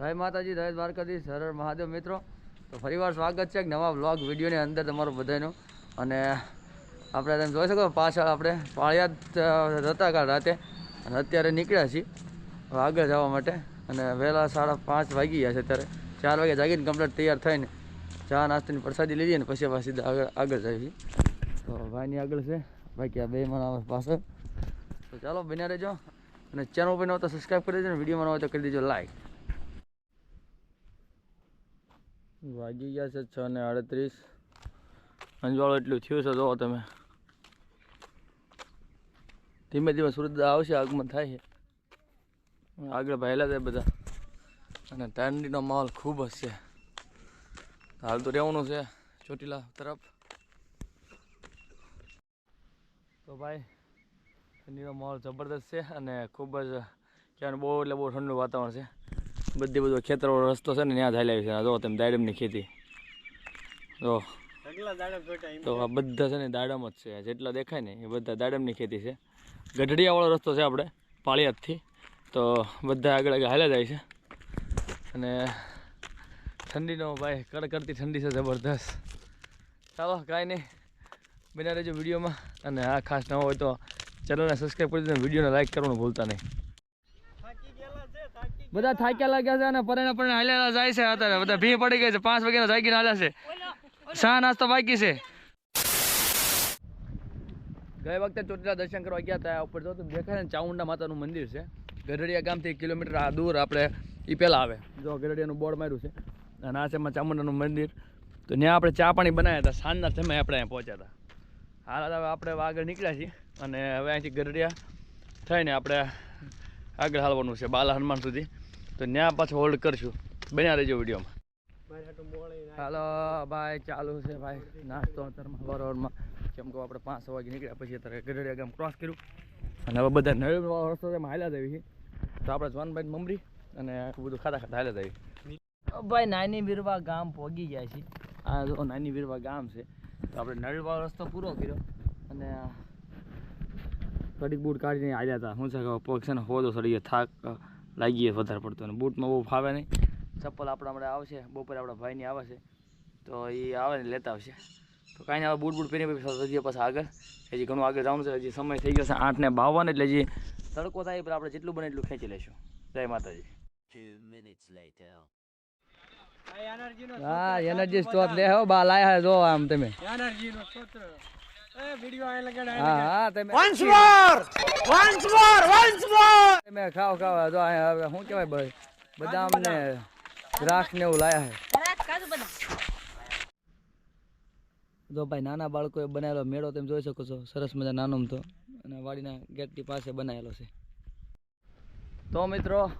જય માતાજી, જય દ્વારકાધીશ, હર મહાદેવ મિત્રો. તો ફરીવાર સ્વાગત છે એક નવા વ્લોગ વિડીયોની અંદર તમારું બધાનું. અને આપણે તમે જોઈ શકો પાછળ આપણે પાળિયાદ હતા કાલ રાતે અને અત્યારે નીકળ્યા છીએ. આગળ જવા માટે. અને વહેલા સાડા પાંચ વાગી ગયા છે અત્યારે. ચાર વાગે જાગીને કમ્પ્લીટ તૈયાર થઈને ચા નાસ્તાની પ્રસાદી લીધી ને પછી પાછી આગળ આગળ જઈએ તો ભાઈની આગળ છે. બાકી આ બે મારા પાછળ. તો ચાલો બન્યા રહેજો. અને ચેનલ પર ન સબસ્ક્રાઈબ કરી દેજો વીડિયો ન હોય તો કરી દેજો લાઈક વાગી ગયા છે છ ને આડત્રીસ. અંજવાળું એટલું થયું છે, જોવો તમે. ધીમે ધીમે સૂરજ આવશે આગમન થાય છે. આગળ ભાયેલા છે બધા. અને ઠંડીનો માહોલ ખૂબ જ છે. હાલ તો રહેવાનું છે ચોટીલા તરફ. તો ભાઈ, ઠંડીનો માહોલ જબરદસ્ત છે અને ખૂબ જ ક્યાં બહુ એટલે બહુ ઠંડુ વાતાવરણ છે. બધી બધો ખેતરવાળો રસ્તો છે ને ત્યાં ચાલ્યા છે. જો તેમ દાડમની ખેતી. જો. તો આ બધા છે ને દાડમ જ છે. જેટલા દેખાય ને એ બધા દાડમની ખેતી છે. ગઢડિયાવાળો રસ્તો છે આપણે પાળિયાદથી. તો બધા આગળ આગળ હાલ્યા જાય છે. અને ઠંડીનો ભાઈ કડકડતી ઠંડી છે જબરદસ્ત. ચાલો કાંઈ નહીં. બના રહેજો વિડીયોમાં. અને આ ખાસ ન હોય તો ચેનલને સબસ્ક્રાઈબ કરી દીધો વિડીયોને લાઈક કરવાનું ભૂલતા નહીં. બધા થાક્યા લાગ્યા છે અને પરણે પરણે હાલેલા જાય છે અત્યારે. બધા ભી પડી ગઈ છે. પાંચ વાગ્યાના જાગીને હાલ્યા છે. શા નાસ્તો બાકી છે. ગઈ વખતે ચોટીલા દર્શન કરવા ગયા હતા. ઉપર જો તમે દેખાય ને ચામુંડા માતાનું મંદિર છે. ગઢડિયા ગામથી એક કિલોમીટર આ દૂર આપણે એ પહેલાં આવે. જો ગઢડિયાનું બોર્ડ માર્યું છે. અને આ છે ચામુંડાનું મંદિર. તો ત્યાં આપણે ચા પાણી બનાવ્યા હતા. સાંજના સમયે આપણે અહીંયા પહોંચ્યા હતા. હાલ હવે આપણે આગળ નીકળ્યા છીએ. અને હવે અહીંથી ગઢડિયા થઈને આપણે આગળ હાલવાનું છે બાલા હનુમાન સુધી. તો ત્યાં પાછું હોલ્ડ કરશું. બન્યા રહેજો વિડીયોમાં. હાલો ભાઈ ચાલુ છે ભાઈ. નાસ્તો અત્યારમાં બરોબરમાં કેમ કે આપણે પાંચ વાગે નીકળ્યા પછી અત્યારે ગઢડિયા ગામ ક્રોસ કર્યું. અને હવે બધા નળિયા રસ્તો તેમાં હાલ્યા દેવી છે. તો આપણે જવાનભાઈ મમરી અને આખું બધું ખાતા ખાતા હાલ્યા દેવી ભાઈ નાની વિરવા ગામ પહોંચી ગયા છે. આ જો નાની વીરવા ગામ છે તો આપણે નળવાળો રસ્તો પૂરો કર્યો. અને આ કડીક બૂટ કાઢીને આવ્યા હતા. શું છે કે પગ છે ને હોદો સડી ગયો થાક લાગી ગયો વધારે પડતો અને બૂટમાં બહુ ફાવે નહીં. ચપ્પલ આપણા હમણાં આવશે બપોરે આપણા ભાઈની આવે છે તો એ આવે ને લેતા આવશે. તો કાંઈ નહીં હવે બૂટ બૂટ પહેરી પછી હજી પાછા આગળ. હજી ઘણું આગળ જવાનું છે હજી સમય થઈ ગયો છે આઠને બાવન એટલે હજી તડકો થાય પણ આપણે જેટલું બને એટલું ખેંચી લઈશું. જય માતાજી. હા એનર્જી સ્ટોર લે હો બા લાયા જો આમ તમે. એનર્જી નો તમે ખાઓ જો હવે શું કહેવાય ભાઈ? બદામ ને દ્રાક્ષ ને એવું લાયા છે. જો ભાઈ નાના બાળકોએ બનાવેલો મેળો તમે જોઈ શકો છો. સરસ મજા નાનો તો. અને વાડીના ગેટની પાસે બનાવેલો છે. તો મિત્રો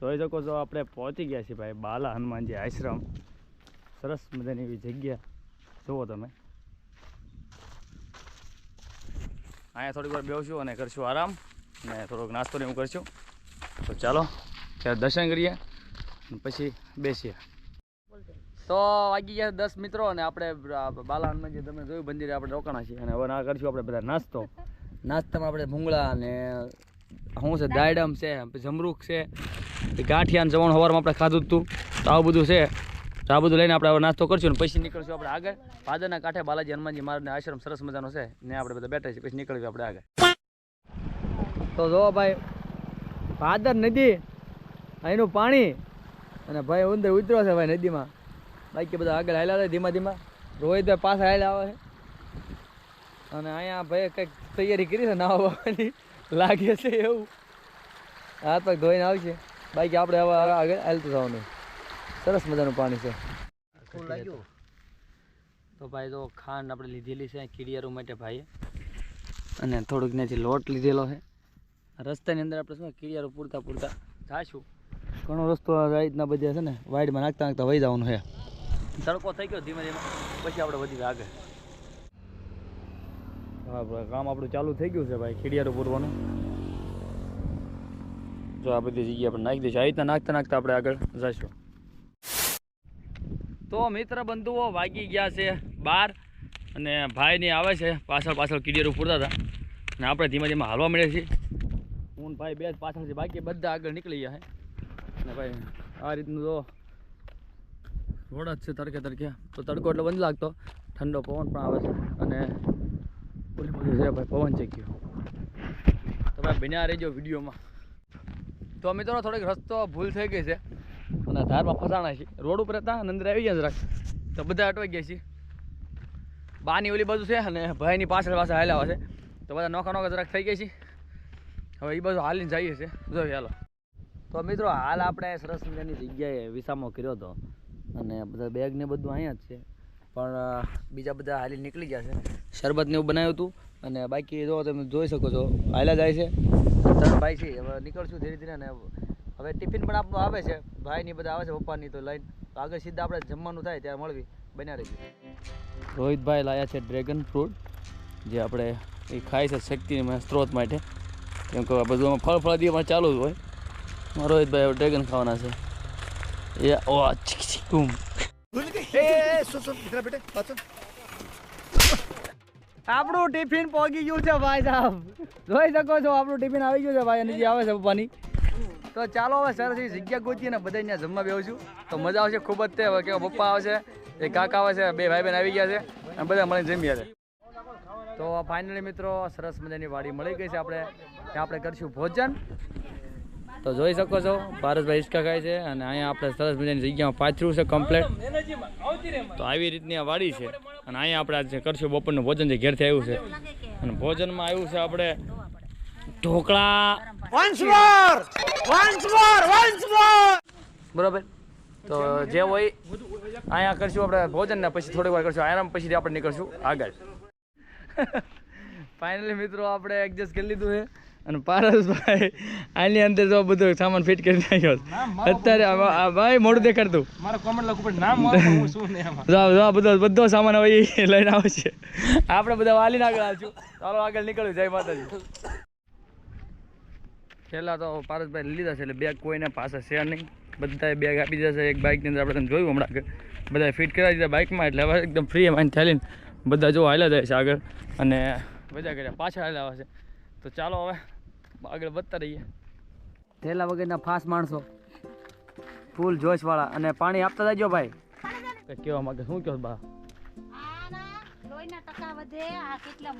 જોઈ શકો છો આપણે પહોંચી ગયા છીએ ભાઈ બાલા હનુમાનજી આશ્રમ. સરસ મજાની એવી જગ્યા. જુઓ તમે. અહીંયા થોડીક વાર બેસું અને કરશું આરામ. અને થોડોક નાસ્તો ને એવું કરશું તો ચાલો, ત્યારે દર્શન કરીએ પછી બેસીએ. તો વાગી ગયા દસ મિત્રો અને આપણે બાલાનમાં જે તમે જોયું મંદિરે આપણે રોકાણા છીએ. અને હવે ના કરશું આપણે બધા નાસ્તો. નાસ્તામાં આપણે ભૂંગળા અને શું છે, દાયડમ છે, જમરૂખ છે પછી ગાંઠિયા જવાનું સવારમાં આપણે ખાધું હતું. તો આવું બધું છે. તો આ બધું લઈને આપણે હવે નાસ્તો કરશું અને પછી નીકળશું આપણે આગળ. ભાદરના કાંઠે બાલાજી હનુમાનજી મહારાજનો આશ્રમ સરસ મજાનો છે. ને આપણે બધા બેઠા છીએ, પછી નીકળશું આપણે આગળ. તો જો ભાઈ પાદર નદી, અહીંનું પાણી અને ભાઈ ઉંદર ઉતર્યો છે ભાઈ નદીમાં. બાકી બધા આગળ હાલ્યા છે ધીમા ધીમા. રોહિતભાઈ પાછા હાલ્યા આવે છે. અને અહીંયા ભાઈ કંઈક તૈયારી કરી છે નાહવાની. લાગે છે એવું. હાથ પગ ધોઈને આવશે. બાકી આપણે હવે આગળ હાલતું જવાનું. સરસ મજાનું પાણી છે. તો ભાઈ તો ખાંડ આપણે લીધેલી છે કીડિયારું માટે ભાઈએ. અને થોડુંક ત્યાંથી લોટ લીધેલો છે. રસ્તાની અંદર આપણે શું કીડિયારું પૂરતા પૂરતા જાશું. ઘણો રસ્તો આ રીતના બધા છે ને વાઈડમાં નાખતા નાખતા વહી જવાનું છે. તડકો થઈ ગયો ધીમે ધીમે પછી આપણે વધી આગળ. હા કામ આપણું ચાલુ થઈ ગયું છે ભાઈ ખીડિયારું પૂરવાનું. જો આ બધી જગ્યા આપણે નાખી દઈશું આ રીતના નાખતા નાખતા આપણે આગળ જઈશું તો મિત્ર બંધુઓ વાગી ગયા છે બાર અને ભાઈની આવે છે પાછળ પાછળ કીડિયારું પૂરતા હતા. અને આપણે ધીમે ધીમે હાલવા મળીએ છીએ. હું ભાઈ બે જ પાછળ છે. બાકી બધા આગળ નીકળી ગયા છે. અને ભાઈ, આ રીતનું તો રોડ જ છે તડકે તડકે. તો તડકો એટલે બંધ લાગતો. ઠંડો પવન પણ આવે છે. અને ઓલી બાજુ છે ભાઈ, પવન ચેક્યો તો ભાઈ બન્યા રહેજો વિડીયોમાં. તો મિત્રો થોડીક રસ્તો ભૂલ થઈ ગઈ છે. અને ધારમાં ફસાણા છે. રોડ ઉપર હતા અંદર આવી ગયા જરાક તો બધા અટવાઈ ગયા છે. બાની ઓલી બાજુ છે અને ભાઈની પાછળ પાછળ હાલ્યા છે. તો બધા નોખા નોખા જરાક થઈ ગયા છે. હવે એ બાજુ હાલીને જઈએ છે. જો હાલો. તો મિત્રો, હાલ આપણે સરસ મજાની જગ્યાએ વિસામો કર્યો હતો. અને બધા બેગ ને બધું અહીંયા જ છે. પણ બીજા બધા હાલી નીકળી ગયા છે. શરબત ને એવું બનાવ્યું હતું. અને બાકી જો તમે જોઈ શકો છો, હાલ્યા જાય છે. ત્રણ ભાઈ છે. હવે નીકળશું ધીરે ધીરે અને હવે ટિફિન પણ આપણું આવે છે. ભાઈની બધા આવે છે પપ્પાની તો લઈને. તો આગળ સીધા આપણે જમવાનું થાય ત્યારે મળવી. બન્યા રહીશું રોહિતભાઈ લાયા છે ડ્રેગન ફ્રૂટ જે આપણે એ ખાય છે શક્તિના સ્ત્રોત માટે. કેમ કે બધું ફળ ફળાદી પણ ચાલુ જ હોય. રોહિતભાઈ ડ્રેગન ખાવાના છે. એ ઓ ચીક ચીક આપણું ટિફિન પહોંચી ગયું છે ભાઈ સાહેબ. જોઈ શકો છો આપણું ટિફિન આવી ગયું છે ભાઈ અને જે આવે છે પપ્પાની. તો ચાલો હવે સરસ જગ્યા ગોતી ને બધા અહીંયા જમવા બેસું છું. તો મજા આવશે ખૂબ જ તે હવે કે પપ્પા આવશે, એ કાકા આવે છે બે ભાઈ બહેન આવી ગયા છે અને બધા મળીને જમીએ છે તો ફાઇનલી મિત્રો સરસ મજાની વાડી મળી ગઈ છે આપણે આપણે કરીશું ભોજન. તો જોઈ શકો છો, ભારતભાઈ હિંચકા ખાય છે અને અહીંયા આપણે સરસ મજાની જગ્યામાં પાથરું છે કમ્પ્લેટ તો આવી રીતની આ વાડી છે અને અહીંયા આપણે આજે કરશું બપોરનું ભોજન જે ઘેરથી આવ્યું છે. અને ભોજનમાં આવ્યું છે આપણે dhokla. Once more once more once more બરાબર. તો જે હોય અહીંયા કરશું આપણે ભોજન ને પછી થોડીક વાર કરશું આરામ પછી આપણે નીકળશું આગળ. ફાઇનલી મિત્રો આપણે એડજસ્ટ કરી લીધું છે. અને પારસભાઈ આની અંદર તો બધો સામાન ફિટ કરી નાખ્યો અત્યારે આ- ભાઈ મોડું દેખાડતું મારા કોમેન્ટ લખું પણ નામ મારો હું શું ને એમાં? જો જો આ બધો બધો સામાન હવે લઈને આવશે. આપણે બધા વાલીને આગળ આવશું ચાલો આગળ નીકળ્યું જય માતાજી. છેલ્લા તો પારસભાઈ લીધા છે એટલે બેગ કોઈને પાસે છે નહીં. બધાએ બેગ આપી દીધા છે એક બાઇકની અંદર આપણે તમે જોયું હમણાં કે બધાએ ફિટ કરાવી દીધા બાઇકમાં એટલે હવે એકદમ ફ્રી એમાં થેલીને બધા જો હાલ્યા જાય છે આગળ. અને બધા કર્યા પાછળ હાલ્યા આવે છે તો ચાલો હવે આગળ વધતા રહીએ. થેલા વગરના ફાસ માણસો. ફૂલ જોશવાળા. અને પાણી આપતા જજો ભાઈ. કેવા માંગે? શું કહો બા? લોહીના ટકા વધે આ કેટલા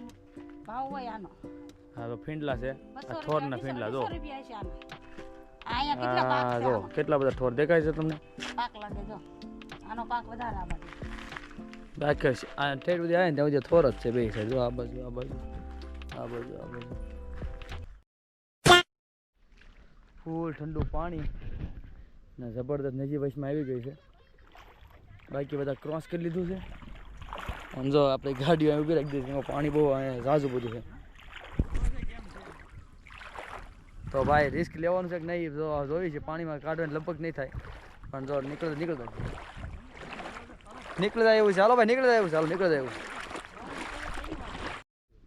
ભાવ હોય આનો? હા તો ફીંડલા છે. આ આ થોરના ફીંડલા જો. હા જો કેટલા બધા થોર દેખાય છે તમને? પાક લાગે જો. આનો પાક વધારે આવે બાકી છે. આ ઠેઠ બધી આવે ને ત્યાં સુધી થોર જ છે બે સાઈડ. જો આ બાજુ આ બાજુ આ બાજુ આ બાજુ. ફૂલ ઠંડુ પાણી. ને જબરદસ્ત નજીક વચમાં આવી ગઈ છે. બાકી બધા ક્રોસ કરી લીધું છે. આમ જો આપણે ગાડીઓ ઊભી રાખી દીધી એમાં પાણી બહુ ઝાઝું બધું છે. તો ભાઈ રિસ્ક લેવાનું છે કે નહીં, જો જોઈ છે, પાણીમાં કાઢવાની લગભગ નહીં થાય. પણ જો નીકળતો નીકળતો નીકળી. જાય એવું છે. હાલો ભાઈ, નીકળી જાય એવું હાલો, નીકળી જાય એવું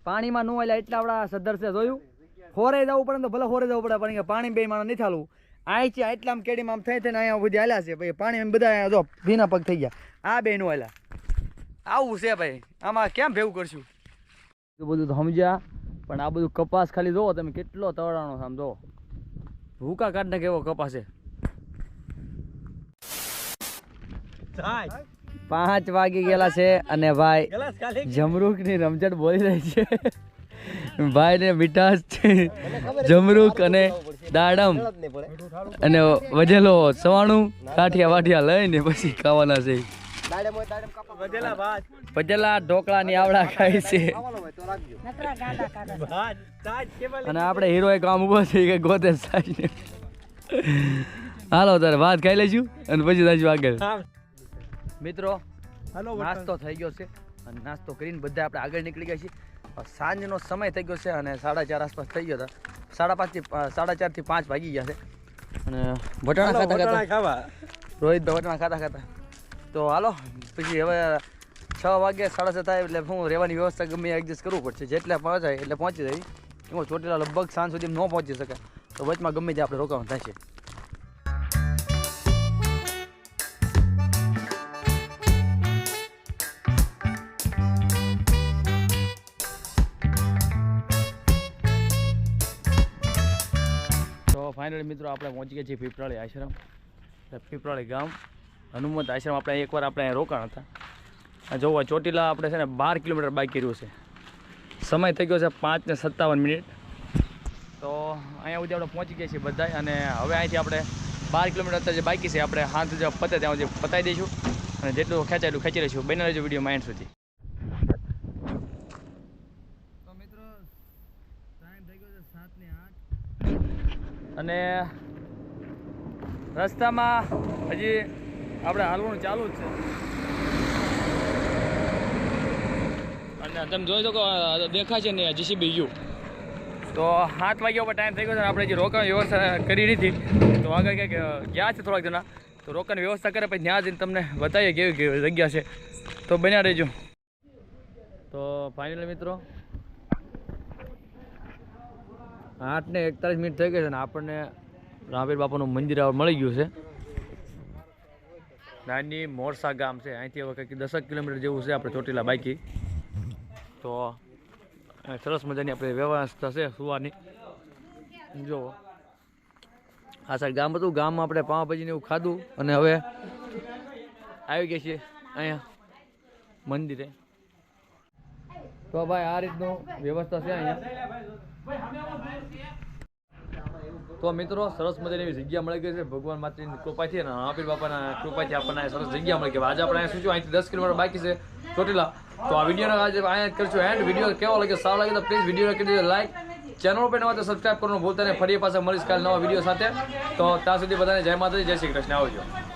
પાણીમાં નું એટલે એટલા આપણા સદ્ધર છે, જોયું? હોરે જવું પડે તો ભલે હોરે જવું પડે, પણ પાણી બે માણસ નહીં ચાલવું આય છે એટલા આમ કેડીમાં આમ થઈ થઈને અહીંયા સુધી હાલ્યા છે. ભાઈ પાણી બધા જો ભીના પગ થઈ ગયા. આ બે નું હાલ્યા. આવું છે ભાઈ. આમાં કેમ ભેવું કરશું? બધું સમજ્યા. પણ આ બધું કપાસ ખાલી જોવો તમે કેટલો તવડાનો આમ જોવો. ભૂકા કાઢને કેવો કપાસ છે. પાંચ વાગી ગયેલા છે અને ભાઈ જમરૂકની રમઝટ બોલી રહી છે. ભાઈ ને મીઠાશ છે જમરૂક અને દાડમ અને વજેલો સવાણું કાઠિયા વાઠિયા લઈને પછી ખાવાના છે. ઢોકળા ની આવડા ખાય છે. અને આપણે હીરો એક ઊભો કે ગોતે સાઈને હાલો તારે વાત ખાઈ લઈશું અને પછી આગળ. મિત્રો હાલો નાસ્તો થઈ ગયો છે અને નાસ્તો કરીને બધા આપણે આગળ નીકળી ગયા છીએ. સાંજનો સમય થઈ ગયો છે અને સાડા ચાર આસપાસ થઈ ગયો હતા. સાડા પાંચથી થી સાડા ચારથી પાંચ વાગી ગયા છે. અને વટાણા ખાતા ખાતા. રોહિતભાઈ વટાણા ખાતા ખાતા. તો હાલો, પછી હવે છ વાગે સાડા છ થાય એટલે હું રહેવાની વ્યવસ્થા ગમે એડજસ્ટ કરવું પડશે. જેટલા પહોંચાય એટલે પહોંચી જાય. એમાં ચોટીલા લગભગ સાંજ સુધી ન પહોંચી શકે. તો વચમાં ગમે ત્યાં આપણે રોકાવાનું થાય તો ફાઇનલી મિત્રો આપણે પહોંચી ગયા છીએ પીપળાળી આશ્રમ. પીપળાળી ગામ. હનુમંત આશ્રમ આપણે એકવાર આપણે અહીંયા રોકાણ હતા. જોવા ચોટીલા આપણે છે ને બાર કિલોમીટર બાઇક કર્યું છે. સમય થઈ ગયો છે પાંચ ને સત્તાવન મિનિટ. તો અહીંયા સુધી આપણે પહોંચી ગયા છીએ બધા અને હવે અહીંથી આપણે બાર કિલોમીટર અત્યારે જે બાકી છે આપણે હાથ જે પતે ત્યાં સુધી પતાવી દઈશું અને જેટલું ખેંચાય એટલું ખેંચી લઈશું. બને રહેજો વીડિયો માઇન્ડ સુધી. તો મિત્રો થઈ ગયો છે સાત ને આઠ. અને રસ્તામાં હજી આપણે હાલવાનું ચાલુ જ છે. અને તમે જોઈ શકો દેખાશે ને જીસીબી યુ તો સાત વાગ્યા ઉપર ટાઈમ થઈ ગયો છે આપણે જે રોકાણ વ્યવસ્થા કરી નથી તો આગળ ક્યાંક ગયા છે થોડાક જણા. તો રોકાણની વ્યવસ્થા કરે પછી ત્યાં જઈને તમને બતાવીએ કેવી કેવી જગ્યા છે. તો બન્યા રહેજો. તો ફાઇનલ મિત્રો આઠ ને એકતાલીસ મિનિટ થઈ ગઈ છે ને આપણને રામવીર બાપાનું મંદિર મળી ગયું છે. નાની મોરસા ગામ છે. અહીંથી હવે કંઈક દસક કિલોમીટર જેવું છે આપણે ચોટીલા બાઈકી. તો સરસ મજાની આપણે વ્યવસ્થા છે સુવાની. જો. આ સાઈડ ગામ હતું. ગામમાં આપણે પાવાભાજીને એવું ખાધું અને હવે આવી ગયા છીએ અહીંયા મંદિરે. તો ભાઈ આ રીતનું વ્યવસ્થા છે અહીંયા. તો મિત્રો, સરસ મજાની એવી જગ્યા મળી ગઈ છે. ભગવાન માતાની કૃપાથી અને હાપીર બાપાના કૃપાથી આપણને સરસ જગ્યા મળી ગઈ. આજે આપણે શું છું? અહીંથી દસ કિલોમીટર બાકી છે ચોટીલા. તો આ વીડિયો આજે અહીંયા કરશું એન્ડ. વીડિયો કેવો લાગે સારો લાગે તો પ્લીઝ વીડિયો કરી દેજો લાઈક. ચેનલ પર નવા સબસ્ક્રાઈબ કરવાનું ભૂલતા નહીં. ફરી પાછા મળીશ કાલે નવા વીડિયો સાથે. તો ત્યાં સુધી બધાને જય માતાજી, જય શ્રી કૃષ્ણ. આવજો.